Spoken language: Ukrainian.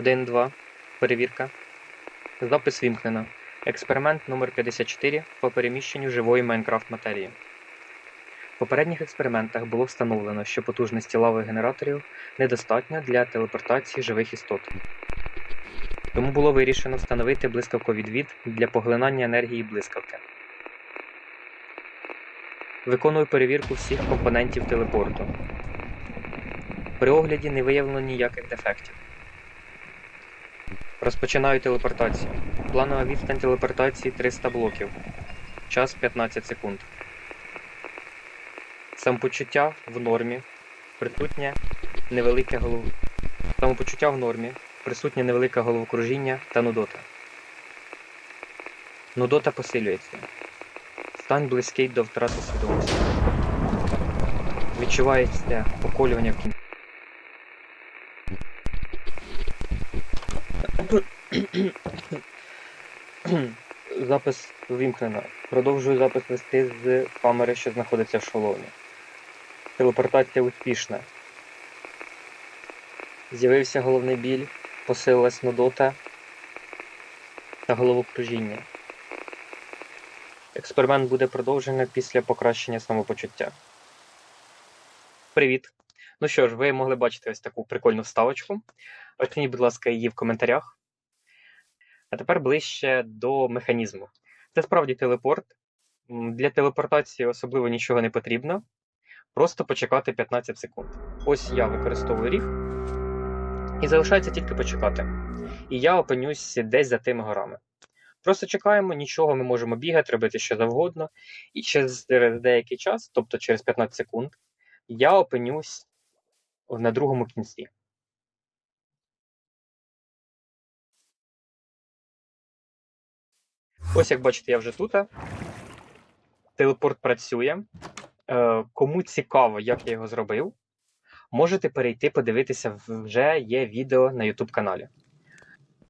1-2. Перевірка. Запис вімкнено. Експеримент номер 54 по переміщенню живої Майнкрафт матерії. В попередніх експериментах було встановлено, що потужності лавових генераторів недостатньо для телепортації живих істот. Тому було вирішено встановити блискавковий відвід для поглинання енергії блискавки. Виконую перевірку всіх компонентів телепорту. При огляді не виявлено ніяких дефектів. Розпочинаю телепортацію. Планова відстань телепортації 300 блоків. Час 15 секунд. Самопочуття в нормі. Присутнє невелике голов... Самопочуття в нормі. Присутнє невелике головокружіння та нудота. Нудота посилюється. Стан близький до втрати свідомості. Відчувається поколювання в кінці. Запис вимкнено. Продовжую запис вести з камери, що знаходиться в шоломі. Телепортація успішна. З'явився головний біль, посилилась нудота та головокружіння. Експеримент буде продовжено після покращення самопочуття. Привіт! Ну що ж, ви могли бачити ось таку прикольну вставочку. Оцініть, будь ласка, її в коментарях. А тепер ближче до механізму. Це справді телепорт. Для телепортації особливо нічого не потрібно. Просто почекати 15 секунд. Ось я використовую ріг. І залишається тільки почекати. І я опинюсь десь за тими горами. Просто чекаємо, нічого ми можемо бігати, робити що завгодно. І через деякий час, тобто через 15 секунд, я опинюсь на другому кінці. Ось як бачите, я вже тут. Телепорт працює. Е, Кому цікаво, як я його зробив, можете перейти подивитися, вже є відео на YouTube каналі.